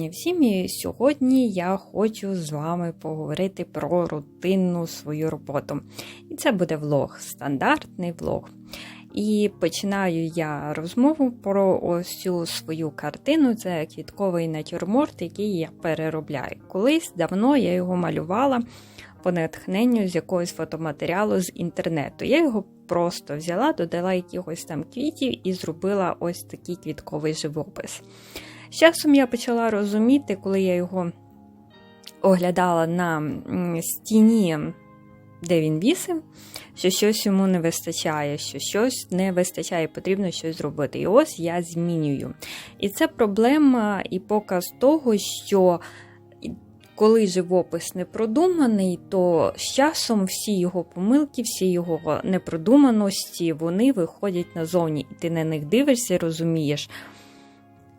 вітання всім. І сьогодні я хочу з вами поговорити про рутинну свою роботу. І це буде влог, стандартний влог. І починаю я розмову про ось цю свою картину. Це квітковий натюрморт, який я переробляю. Колись давно я його малювала по натхненню з якогось фотоматеріалу з інтернету. Я його просто взяла, додала якихось там квітів і зробила ось такий квітковий живопис. З часом я почала розуміти, коли я його оглядала на стіні, де він вісив, що щось йому не вистачає, що щось не вистачає, потрібно щось зробити. І ось я змінюю. І це проблема і показ того, що коли живопис не продуманий, то з часом всі його помилки, всі його непродуманості, вони виходять назовні, і ти на них дивишся розумієш.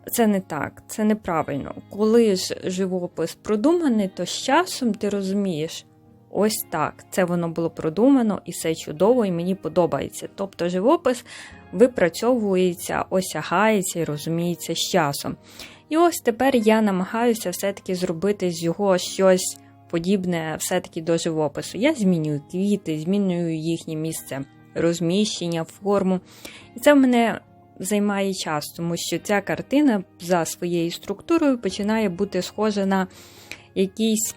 Це не так, це неправильно. Коли ж живопис продуманий, то з часом ти розумієш, ось так, це воно було продумано, і все чудово, і мені подобається. Тобто живопис випрацьовується, осягається і розуміється з часом. І ось тепер я намагаюся все-таки зробити з його щось подібне все-таки до живопису. Я змінюю квіти, змінюю їхнє місце розміщення, форму. І це в мене займає час, тому що ця картина за своєю структурою починає бути схожа на якийсь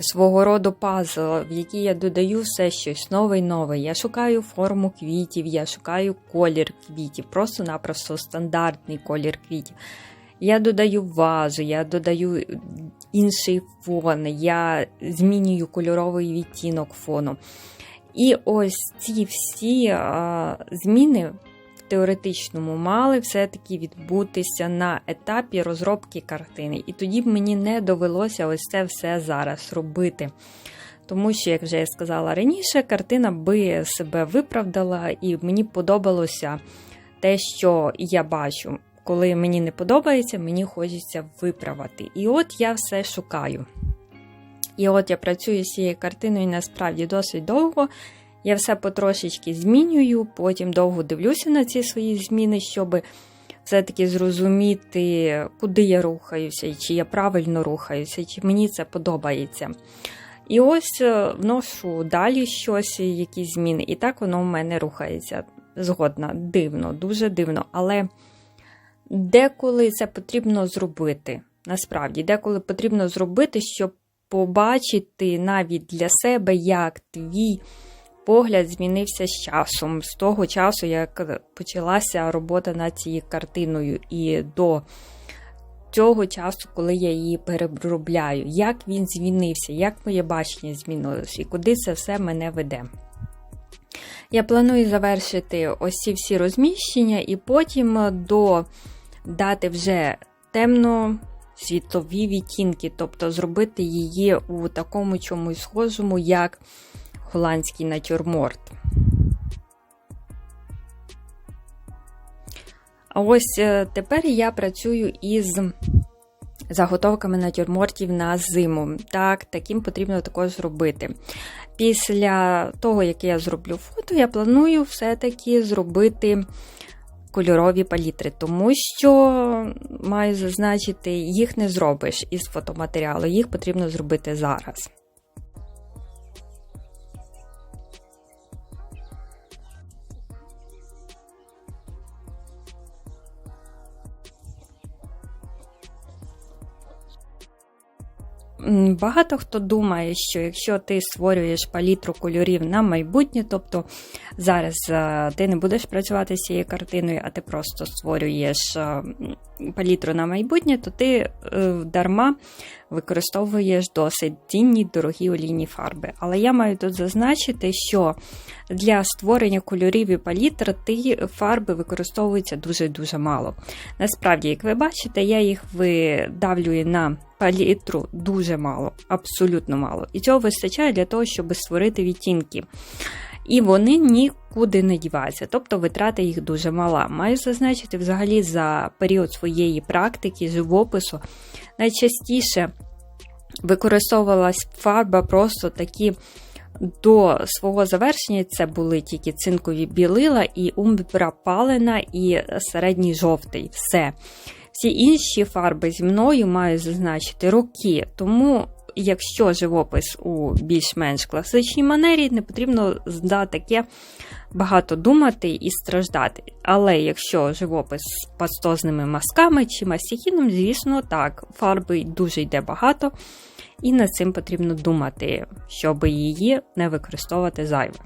свого роду пазл, в який я додаю все щось нове й нове. Я шукаю форму квітів, я шукаю колір квітів, просто-напросто стандартний колір квітів. Я додаю вазу, я додаю інший фон, я змінюю кольоровий відтінок фону. І ось ці всі а, зміни теоретичному мали все-таки відбутися на етапі розробки картини. І тоді б мені не довелося ось це все зараз робити. Тому що, як вже я сказала раніше, картина би себе виправдала, і мені подобалося те, що я бачу. Коли мені не подобається, мені хочеться виправити. І от я все шукаю. І от я працюю з цією картиною насправді досить довго. Я все потрошечки змінюю, потім довго дивлюся на ці свої зміни, щоб все-таки зрозуміти, куди я рухаюся, чи я правильно рухаюся, чи мені це подобається. І ось е, вношу далі щось, якісь зміни, і так воно в мене рухається. Згодна, дивно, дуже дивно. Але деколи це потрібно зробити. Насправді, деколи потрібно зробити, щоб побачити навіть для себе, як твій погляд змінився з часом, з того часу, як почалася робота над цією картиною, і до цього часу, коли я її переробляю, як він змінився, як моє бачення змінилося і куди це все мене веде. Я планую завершити ось ці всі розміщення, і потім додати вже темно. Світлові відтінки, тобто зробити її у такому чомусь схожому, як голландський натюрморт. А ось е, тепер я працюю із заготовками натюрмортів на зиму. Так, таким потрібно також робити. Після того, як я зроблю фото, я планую все-таки зробити кольорові палітри, тому що, маю зазначити, їх не зробиш із фотоматеріалу, їх потрібно зробити зараз. Багато хто думає, що якщо ти створюєш палітру кольорів на майбутнє, тобто зараз е, ти не будеш працювати з цією картиною, а ти просто створюєш е, палітру на майбутнє, то ти е, дарма використовуєш досить цінні дорогі олійні фарби. Але я маю тут зазначити, що для створення кольорів і палітр ті фарби використовуються дуже-дуже мало. Насправді, як ви бачите, я їх видавлюю на палітру дуже мало, абсолютно мало. І цього вистачає для того, щоб створити відтінки. І вони нікуди не діваються, тобто витрата їх дуже мала. Маю зазначити, взагалі, за період своєї практики, живопису, найчастіше використовувалась фарба просто такі. До свого завершення це були тільки цинкові білила і умбра палена і середній жовтий. Все. Всі інші фарби зі мною маю зазначити роки. Тому, якщо живопис у більш-менш класичній манері, не потрібно за таке багато думати і страждати. Але якщо живопис з пастозними мазками чи мастихіном, звісно, так, фарби дуже йде багато, і над цим потрібно думати, щоб її не використовувати зайве.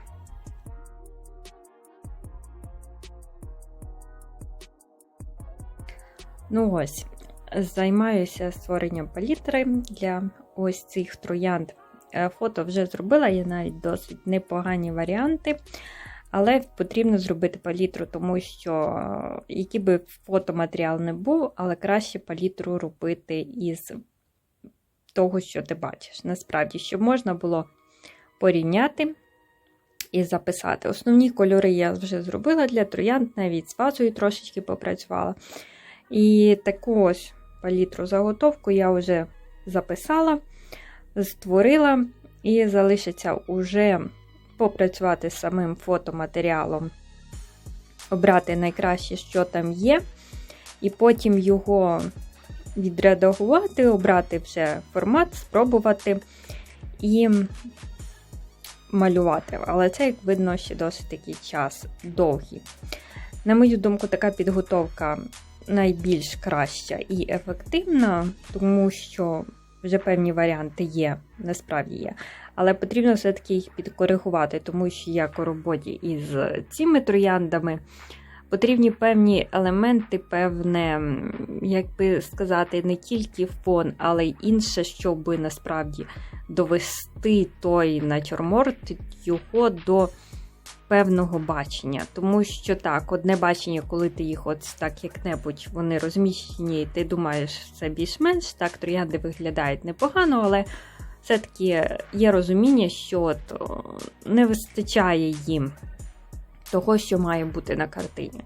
Ну ось, займаюся створенням палітри для ось цих троянд. Е, Фото вже зробила, є навіть досить непогані варіанти. Але потрібно зробити палітру, тому що, е, який би фотоматеріал не був, але краще палітру робити із того, що ти бачиш. Насправді, щоб можна було порівняти і записати. Основні кольори я вже зробила для троянд, навіть з фазою трошечки попрацювала. І таку ось палітру заготовку я вже записала, створила, і залишиться уже попрацювати з самим фотоматеріалом, обрати найкраще, що там є, і потім його відредагувати, обрати вже формат, спробувати і малювати. Але це, як видно, ще досить такий час довгий. На мою думку, така підготовка найбільш краща і ефективна, тому що вже певні варіанти є, насправді є. Але потрібно все-таки їх підкоригувати, тому що як у роботі із цими трояндами потрібні певні елементи, певне, як би сказати, не тільки фон, але й інше, щоб насправді довести той натюрморт його до певного бачення. Тому що так, одне бачення, коли ти їх от так як-небудь вони розміщені, і ти думаєш, це більш-менш так, троянди виглядають непогано, але все-таки є розуміння, що от не вистачає їм того, що має бути на картині.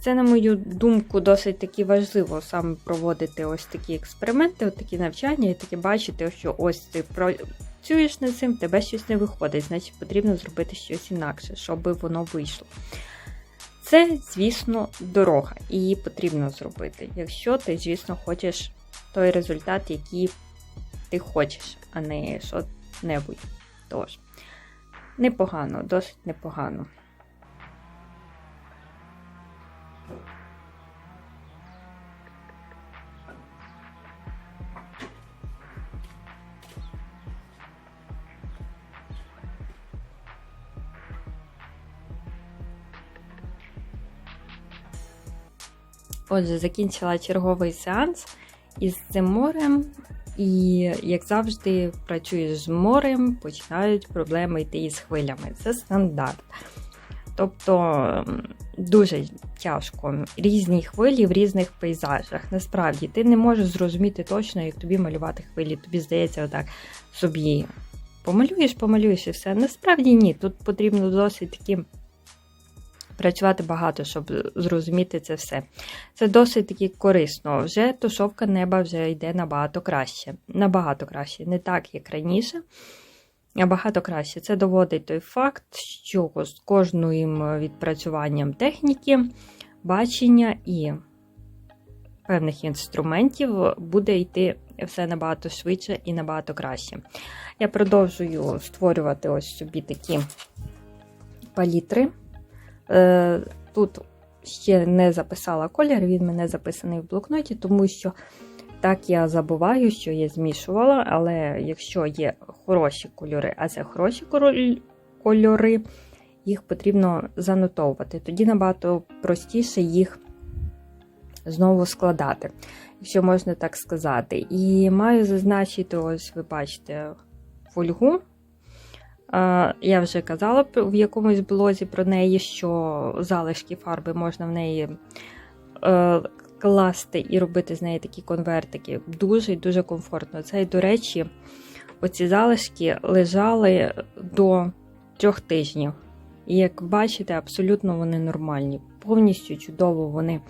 Це, на мою думку, досить таки важливо саме проводити ось такі експерименти, от такі навчання, і таки бачити, що ось ти працюєш над цим, тебе щось не виходить, значить потрібно зробити щось інакше, щоб воно вийшло. Це, звісно, дорога, і її потрібно зробити, якщо ти, звісно, хочеш той результат, який ти хочеш, а не що-небудь. Тож, непогано, досить непогано. Отже, закінчила черговий сеанс із цим морем, і, як завжди, працюєш з морем, починають проблеми йти із хвилями. Це стандарт. Тобто дуже тяжко різні хвилі в різних пейзажах. Насправді, ти не можеш зрозуміти точно, як тобі малювати хвилі. Тобі здається, отак собі помалюєш, помалюєш і все. Насправді ні. Тут потрібно досить таки працювати багато, щоб зрозуміти це все. Це досить таки корисно. Вже тушовка неба вже йде набагато краще. Набагато краще, не так, як раніше. Набагато краще. Це доводить той факт, що з кожним відпрацюванням техніки, бачення і певних інструментів буде йти все набагато швидше і набагато краще. Я продовжую створювати ось собі такі палітри. Е, тут ще не записала колір, він мене записаний в блокноті, тому що так я забуваю, що я змішувала, але якщо є хороші кольори, а це хороші кольори, їх потрібно занотовувати. Тоді набагато простіше їх знову складати, якщо можна так сказати. І маю зазначити, ось ви бачите, фольгу. Я вже казала в якомусь блозі про неї, що залишки фарби можна в неї е, класти і робити з неї такі конвертики. Дуже дуже комфортно. Це, до речі, оці залишки лежали до трьох тижнів. І як бачите, абсолютно вони нормальні. Повністю чудово вони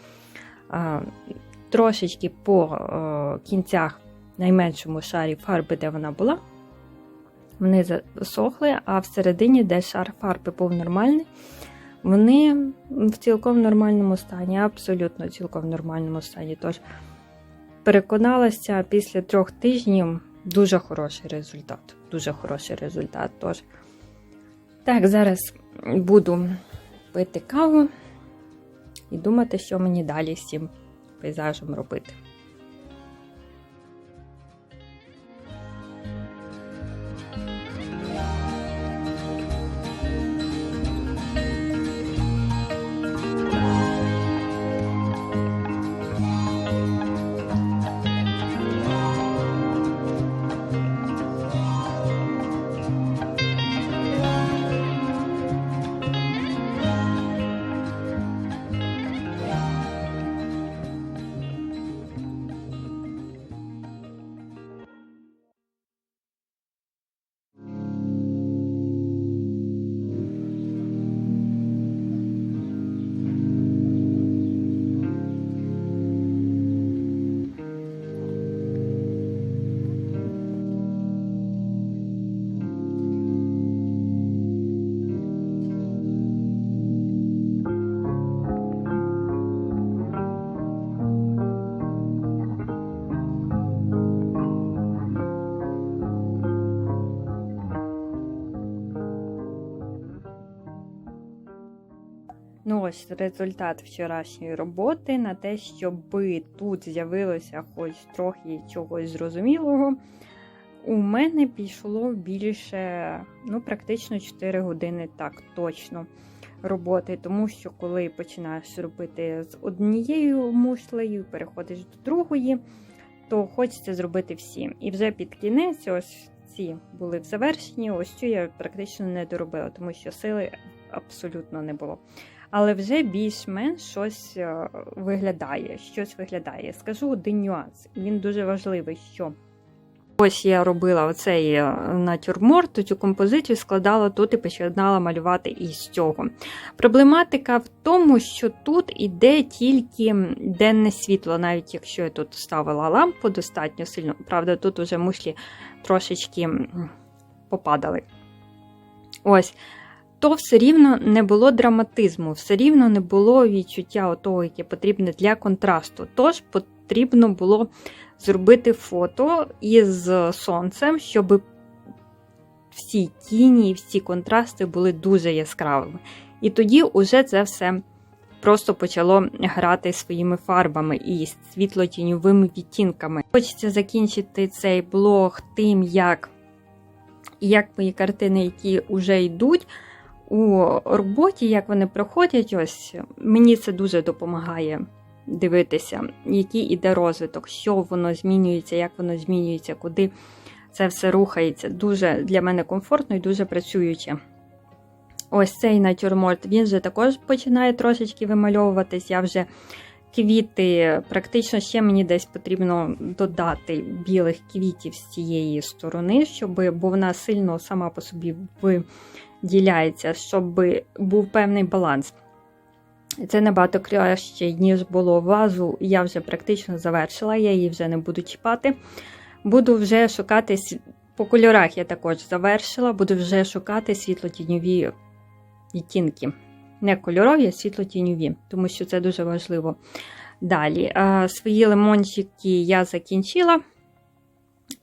а, трошечки по е, кінцях найменшому шарі фарби, де вона була вони засохли, а всередині, де шар фарби був нормальний, Вони в цілком нормальному стані, абсолютно цілком нормальному стані. Тож переконалася після трьох тижнів дуже хороший результат. Дуже хороший результат. Тож, так, зараз буду пити каву і думати, що мені далі з цим пейзажем робити. Ось результат вчорашньої роботи на те, щоб тут з'явилося хоч трохи чогось зрозумілого. У мене пішло більше, ну, практично 4 години так точно роботи. Тому що, коли починаєш робити з однією мушлею, переходиш до другої, то хочеться зробити всі. І вже під кінець, ось ці були в завершенні, ось цю я практично не доробила, тому що сили абсолютно не було але вже більш-менш щось е, виглядає. Щось виглядає. Скажу один нюанс. Він дуже важливий, що ось я робила оцей е, натюрморт, цю композицію складала тут і починала малювати із цього. Проблематика в тому, що тут іде тільки денне світло, навіть якщо я тут ставила лампу достатньо сильно, правда, тут уже мушлі трошечки попадали. Ось то все рівно не було драматизму, все рівно не було відчуття того, яке потрібне для контрасту. Тож потрібно було зробити фото із сонцем, щоб всі тіні і всі контрасти були дуже яскравими. І тоді уже це все просто почало грати своїми фарбами і світло-тіньовими відтінками. Хочеться закінчити цей блог тим, як, як мої картини, які вже йдуть у роботі, як вони проходять, ось мені це дуже допомагає дивитися, який іде розвиток, що воно змінюється, як воно змінюється, куди це все рухається. Дуже для мене комфортно і дуже працююче. Ось цей натюрморт, він вже також починає трошечки вимальовуватись. Я вже квіти, практично ще мені десь потрібно додати білих квітів з цієї сторони, щоб, бо вона сильно сама по собі в діляється, щоб був певний баланс. Це набагато краще, ніж було вазу. Я вже практично завершила, я її вже не буду чіпати. Буду вже шукати по кольорах я також завершила, буду вже шукати світло-тіньові відтінки. Не кольорові, а світло-тіньові, тому що це дуже важливо. Далі, свої лимончики я закінчила.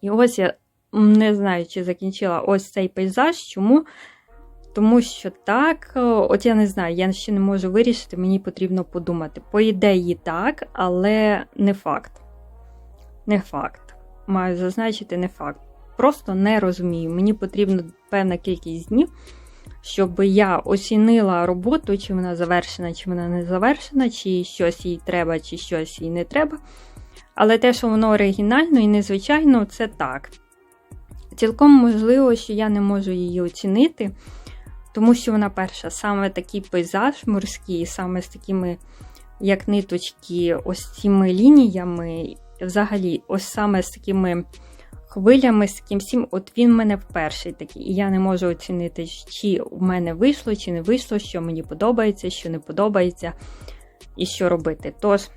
І ось я не знаю, чи закінчила ось цей пейзаж. Чому? Тому що так, е, от я не знаю, я ще не можу вирішити, мені потрібно подумати. По ідеї, так, але не факт. Не факт. Маю зазначити, не факт. Просто не розумію. Мені потрібна певна кількість днів, щоб я оцінила роботу, чи вона завершена, чи вона не завершена, чи щось їй треба, чи щось їй не треба. Але те, що воно оригінально і незвичайно, це так. Цілком можливо, що я не можу її оцінити. Тому що вона перша, саме такий пейзаж морський, саме з такими, як ниточки, ось цими лініями, взагалі, ось саме з такими хвилями, з таким всім, от він в мене вперший такий. І я не можу оцінити, чи в мене вийшло, чи не вийшло, що мені подобається, що не подобається, і що робити. Тож,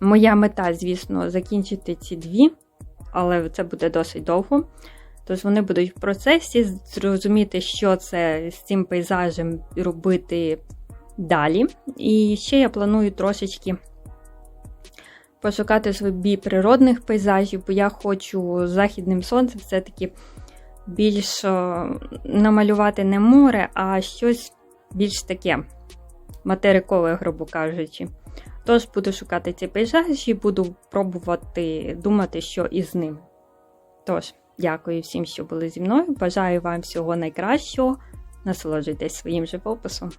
моя мета, звісно, закінчити ці дві, але це буде досить довго. Тож вони будуть в процесі зрозуміти, що це з цим пейзажем робити далі. І ще я планую трошечки пошукати собі природних пейзажів, бо я хочу західним сонцем все-таки більш е, намалювати не море, а щось більш таке материкове, грубо кажучи. Тож буду шукати ці пейзажі буду пробувати думати, що із ним. Тож, дякую всім, що були зі мною. Бажаю вам всього найкращого. Насолоджуйтесь своїм живописом.